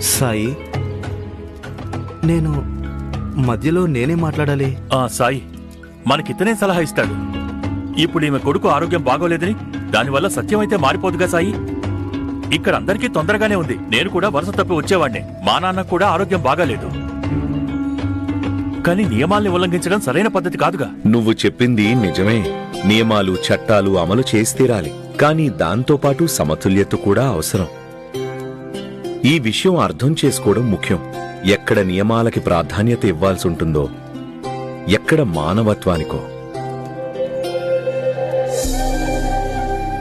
సాయి నేను మధ్యలో నేనే మాట్లాడాలి? ఆ సాయి మనకితనే సలహా ఇస్తాడు. ఇప్పుడు ఈమె కొడుకు ఆరోగ్యం బాగోలేదని దానివల్ల సత్యమైతే మారిపోదుగా సాయి. ఇక్కడ అందరికీ తొందరగానే ఉంది. నేను కూడా వరుస తప్పి వచ్చేవాణ్ణే. మా నాన్న కూడా ఆరోగ్యం బాగాలేదు. కానీ నియమాల్ని ఉల్లంఘించడం సరైన పద్ధతి కాదుగా. నువ్వు చెప్పింది నిజమే. నియమాలు చట్టాలు అమలు చేసి తీరాలి. కానీ దాంతోపాటు సమతుల్యత కూడా అవసరం. ఈ విషయం అర్థం చేసుకోవడం ముఖ్యం. ఎక్కడ నియమాలకి ప్రాధాన్యత ఇవ్వాల్సి ఉంటుందో ఎక్కడ మానవత్వానికో.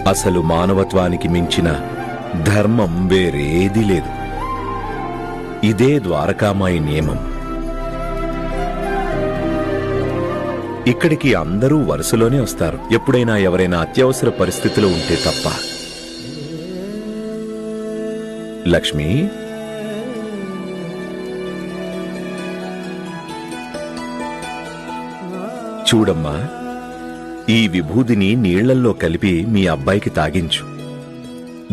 అసలు మానవత్వానికి మించిన ధర్మం వేరేది లేదు. ఇదే ద్వారకామాయి నియమం. ఇక్కడికి అందరూ వరుసలోనే వస్తారు. ఎప్పుడైనా ఎవరైనా అత్యవసర పరిస్థితిలో ఉంటే తప్ప. లక్ష్మి? చూడమ్మా ఈ విభూదిని నీళ్ళల్లో కలిపి మీ అబ్బాయికి తాగించు.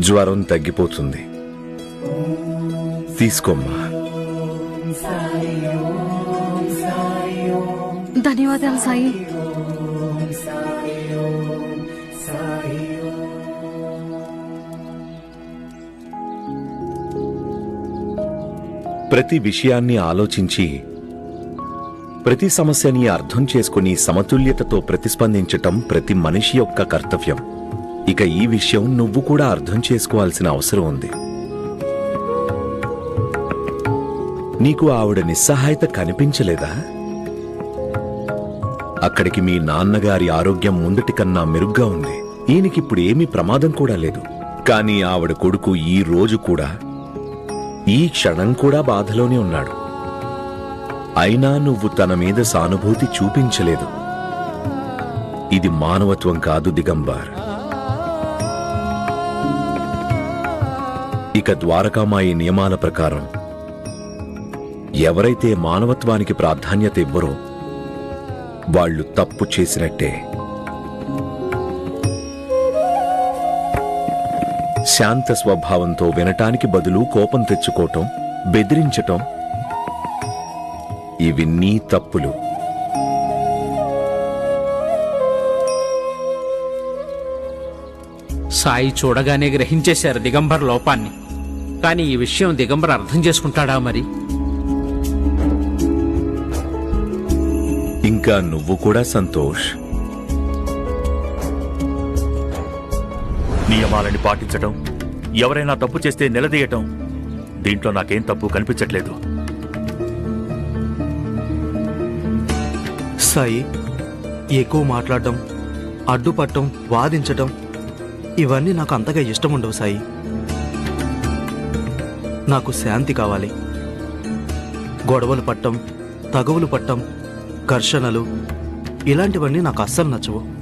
జ్వరం తగ్గిపోతుంది. తీసుకోమ్మా. ధన్యవాదాలు సాయి. ప్రతి విషయాన్ని ఆలోచించి ప్రతి సమస్యని అర్థం చేసుకుని సమతుల్యతతో ప్రతిస్పందించటం ప్రతి మనిషి యొక్క కర్తవ్యం. ఇక ఈ విషయం నువ్వు కూడా అర్థం చేసుకోవాల్సిన అవసరం ఉంది. నీకు ఆవిడ నిస్సహాయత కనిపించలేదా? అక్కడికి మీ నాన్నగారి ఆరోగ్యం ముందటి కన్నా మెరుగ్గా ఉంది. ఈయనకిప్పుడు ఏమీ ప్రమాదం కూడా లేదు. కానీ ఆవిడ కొడుకు ఈ రోజు కూడా ఈ క్షణం కూడా బాధలోనే ఉన్నాడు. అయినా నువ్వు తన మీద సానుభూతి చూపించలేదు. ఇది మానవత్వం కాదు దిగంబర్. ఇక ద్వారకామాయి నియమాల ప్రకారం ఎవరైతే మానవత్వానికి ప్రాధాన్యత ఇవ్వరో వాళ్ళు తప్పు చేసినట్టే. శాంత స్వభావంతో వినటానికి బదులు కోపం తెచ్చుకోవటం బెదిరించటం ఇవి నీ తప్పులు. సాయి చూడగానే గ్రహించేశారు దిగంబర్ లోపాన్ని. కానీ ఈ విషయం దిగంబర్ అర్థం చేసుకుంటాడా మరి? ఇంకా నువ్వు కూడా సంతోష్. నియమాలని పాటించటం ఎవరైనా తప్పు చేస్తే నిలదీయటం దీంట్లో నాకేం తప్పు కనిపించట్లేదు. సాయి ఎక్కువ మాట్లాడడం అడ్డుపట్టం వాదించటం ఇవన్నీ నాకు అంతగా ఇష్టం ఉండవు సాయి. నాకు శాంతి కావాలి. గొడవలు పట్టం తగవులు పట్టం ఘర్షణలు ఇలాంటివన్నీ నాకు అస్సలు నచ్చవు.